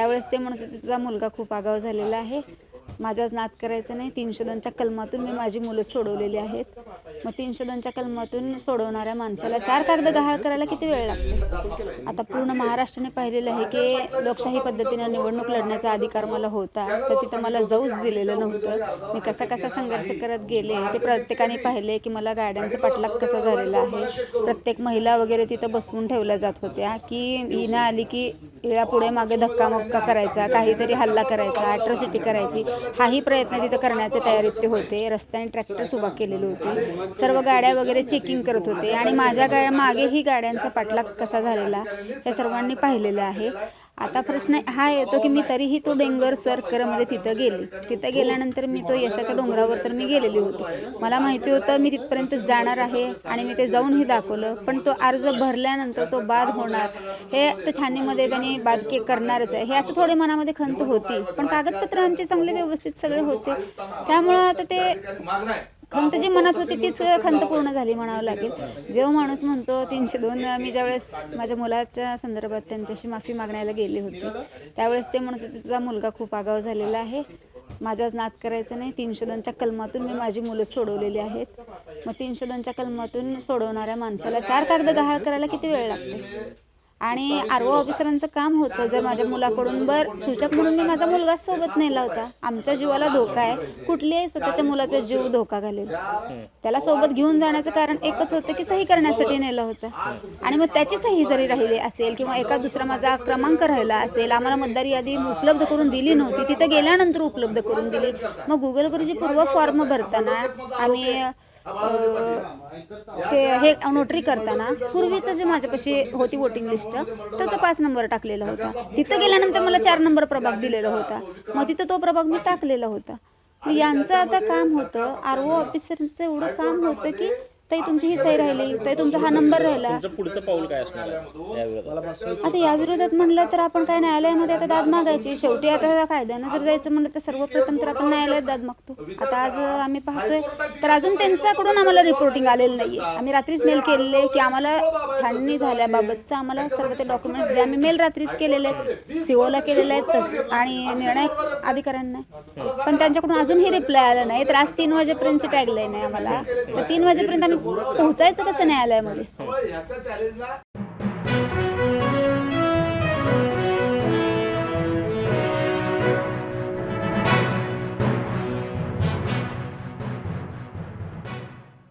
त्यावेळेस ते म्हणत होते तुझा मुलगा खूप आगाव झालेला आहे. माझ्याच नाद करायचं नाही. तीनशे दोनच्या कलमातून मी माझी मुलं सोडवलेली आहेत. मग तीनशे दोनच्या कलमातून सोडवणाऱ्या माणसाला चार कागद गहाळ करायला किती वेळ लागतो? आता पूर्ण महाराष्ट्राने पाहिलेलं आहे की लोकशाही पद्धतीनं निवडणूक लढण्याचा अधिकार मला होता तर तिथं मला जाऊच दिलेलं नव्हतं. मी कसा कसा संघर्ष करत गेले ते प्रत्येकाने पाहिले की मला गाड्यांचा पाठलाग कसा झालेला आहे. प्रत्येक महिला वगैरे तिथं बसवून ठेवल्या जात होत्या की हिनं आली की हिला पुढे मागे धक्का मक्का करायचा काहीतरी हल्ला करायचा अॅट्रॉसिटी करायची. हाही प्रयत्न तिथं करण्याच्या तयारीत ते होते. रस्त्याने ट्रॅक्टर्स उभा केलेले होते. सर्व गाड्या वगैरे चेकिंग करत होते. आणि माझ्या गाड्या मागेही गाड्यांचा पाठलाग कसा झालेला हे सर्वांनी पाहिलेलं आहे. आता प्रश्न हा येतो की मी तरीही तो डोंगर सर करमध्ये तिथं गेले. तिथं गेल्यानंतर मी तो यशाच्या डोंगरावर तर मी गेलेली होती. मला माहिती होतं मी तिथपर्यंत जाणार आहे आणि मी ते जाऊनही दाखवलं. पण तो अर्ज भरल्यानंतर तो बाद होणार. हे तर छानीमध्ये त्यांनी बाद के करणारच आहे. हे असं थोडे मनामध्ये खंत होती. पण कागदपत्र आमचे चांगले व्यवस्थित सगळे होते. त्यामुळं आता ते खंत जी मनात होती तीच खंत पूर्ण झाली म्हणावं लागेल. जेव्हा माणूस म्हणतो तीनशे दोन मी ज्यावेळेस माझ्या मुलाच्या संदर्भात त्यांच्याशी माफी मागण्याला गेले होते त्यावेळेस ते म्हणत होते तुझा मुलगा खूप आगाव झालेला आहे. माझ्याच नाद करायचं नाही. तीनशे दोनच्या कलमातून मी माझी मुलं सोडवलेली आहेत. मग तीनशे दोनच्या कलमातून सोडवणाऱ्या माणसाला चार कागद गहाळ करायला किती वेळ लागते? आणि आर ओ ऑफिसरांचं काम होतं. जर माझ्या मुलाकडून बर सूचक म्हणून मी माझा मुलगा सोबत नेला होता. आमच्या जीवाला धोका आहे. कुठल्याही स्वतःच्या मुलाचा जीव धोका घालेल. त्याला सोबत घेऊन जाण्याचं कारण एकच होतं की सही करण्यासाठी नेलं होतं. आणि मग त्याची सही जरी राहिली असेल किंवा एका दुसरा माझा क्रमांक राहिला असेल आम्हाला मतदारी यादी उपलब्ध करून दिली नव्हती. तिथं गेल्यानंतर उपलब्ध करून दिली. मग गुगलवर जी पूर्व फॉर्म भरताना आम्ही ते हे नोटरी करताना पूर्वीचं जे माझ्यापाशी होती वोटिंग लिस्ट त्याचा पाच नंबर टाकलेला होता. तिथं गेल्यानंतर मला चार नंबर प्रभाग दिलेला होता. मग तिथं तो प्रभाग मी टाकलेला होता. मग यांचं आता काम होतं. आर ओ ऑफिसरचं एवढं काम होतं की ताई तुमची ही सही राहिली. ताई तुमचा हा नंबर राहिला. तुमचं पुढचं पाऊल काय असणार आहे? या विरोधात. आता या विरोधात म्हणलं तर आपण काय न्यायालयामध्ये आता दाद मागायची. शेवटी आता या कायद्यानं जर जायचं म्हणलं तर सर्वप्रथम तर आपण न्यायालयात दाद मागतो. आता आज आम्ही पाहतोय तर अजून त्यांच्याकडून आम्हाला रिपोर्टिंग आलेलं नाहीये. आम्ही रात्रीच मेल केलेले की आम्हाला छाननी झाल्याबाबतचं आम्हाला सर्व ते डॉक्युमेंट्स द्या. आम्ही मेल रात्रीच केलेले आहेत. सीओला केलेले आहेत आणि निर्णय अधिकाऱ्यांना पण त्यांच्याकडून अजूनही रिप्लाय आला नाही. तर आज तीन वाजेपर्यंतची टॅगलाईन आहे आम्हाला. तर तीन वाजेपर्यंत आम्ही पोहोचायचं कसं न्यायालयामध्ये?